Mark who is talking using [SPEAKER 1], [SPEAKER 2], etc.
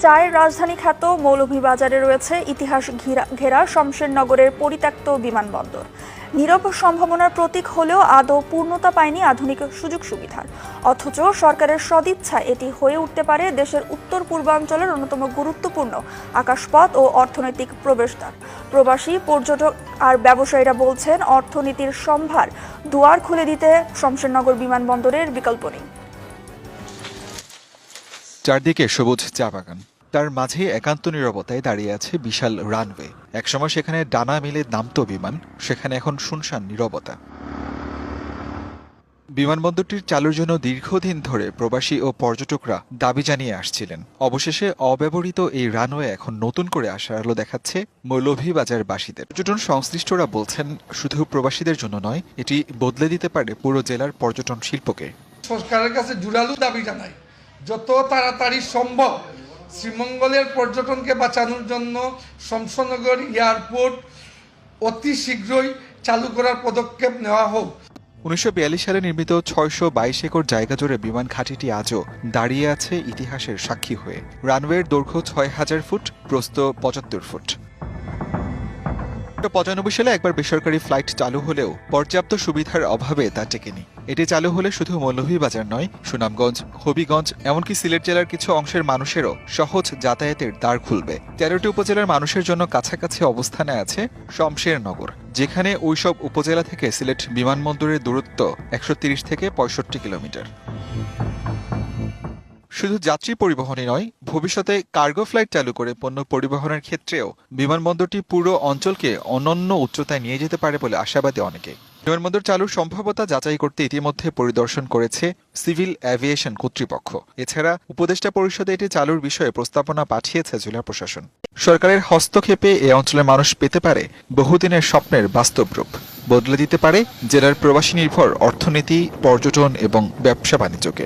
[SPEAKER 1] চায়ের রাজধানী খ্যাত মৌলভীবাজারে রয়েছে ইতিহাস ঘিরা- শমশেরনগরের পরিত্যক্ত বিমানবন্দর। নীরব সম্ভাবনার প্রতীক হলেও আদৌ পূর্ণতা পায়নি আধুনিক সুযোগ সুবিধার অথচ সরকারের সদিচ্ছা এটি হয়ে উঠতে পারে দেশের উত্তর পূর্বাঞ্চলের অন্যতম গুরুত্বপূর্ণ আকাশপথ ও অর্থনৈতিক প্রবেশদ্বার। প্রবাসী, পর্যটক আর ব্যবসায়ীরা বলছেন অর্থনীতির সম্ভার দুয়ার খুলে দিতে শমশেরনগর বিমানবন্দরের বিকল্প নেই।
[SPEAKER 2] চারদিকে সবুজ চা বাগান। তার মাঝে একান্ত নীরবতায় দাঁড়িয়ে আছে বিশাল রানওয়ে। একসময় সেখানে ডানা মিলে নামতো বিমান, সেখানে এখন শুনশান নীরবতা। বিমানবন্দরটির চালুর জন্য দীর্ঘদিন ধরে প্রবাসী ও পর্যটকরা দাবি জানিয়ে আসছিলেন। অবশেষে অব্যবহৃত এই রানওয়ে এখন নতুন করে আসার আলো দেখাচ্ছে মৌলভীবাজার বাসীদের পর্যটন সংশ্লিষ্টরা বলছেন, শুধু প্রবাসীদের জন্য নয়, এটি বদলে দিতে পারে পুরো জেলার পর্যটন শিল্পকে।
[SPEAKER 3] সরকারের কাছে জোরালো দাবি জানাই যত তাড়াতাড়ি সম্ভব শ্রীমঙ্গলের পর্যটনকে বাঁচানোর জন্য শমশনগর এয়ারপোর্ট অতি শীঘ্রই চালু করার পদক্ষেপ নেওয়া হোক।
[SPEAKER 2] উনিশশো বিয়াল্লিশ সালে নির্মিত ছয়শো বাইশ একর জায়গা জুড়ে বিমান ঘাঁটিটি আজও দাঁড়িয়ে আছে ইতিহাসের সাক্ষী হয়ে। রানওয়ের দৈর্ঘ্য ছয় হাজার ফুট, প্রস্থ পঁচাত্তর ফুট। পঁচানব্বই সালে একবার বেসরকারি ফ্লাইট চালু হলেও পর্যাপ্ত সুবিধার অভাবে তা টেকেনি। এটি চালু হলে শুধু মৌলভীবাজার নয়, সুনামগঞ্জ, হবিগঞ্জ, এমনকি সিলেট জেলার কিছু অংশের মানুষেরও সহজ যাতায়াতের দ্বার খুলবে। তেরোটি উপজেলার মানুষের জন্য কাছাকাছি অবস্থানে আছে শমশেরনগর যেখানে ওইসব উপজেলা থেকে সিলেট বিমানবন্দরের দূরত্ব একশো থেকে পঁয়ষট্টি কিলোমিটার। শুধু যাত্রী পরিবহনই নয়, ভবিষ্যতে কার্গো ফ্লাইট চালু করে পণ্য পরিবহনের ক্ষেত্রেও বিমানবন্দরটি পুরো অঞ্চলকে অনন্য উচ্চতায় নিয়ে যেতে পারে বলে আশাবাদী অনেকে। বিমানবন্দর চালুর সম্ভাব্যতা যাচাই করতে ইতিমধ্যে পরিদর্শন করেছে সিভিল অ্যাভিয়েশন কর্তৃপক্ষ। এছাড়া উপদেষ্টা পরিষদে এটি চালুর বিষয়ে প্রস্তাবনা পাঠিয়েছে জেলা প্রশাসন। সরকারের হস্তক্ষেপে এ অঞ্চলের মানুষ পেতে পারে বহুদিনের স্বপ্নের বাস্তব রূপ। বদলে দিতে পারে জেলার প্রবাসী নির্ভর অর্থনীতি, পর্যটন এবং ব্যবসা বাণিজ্যকে।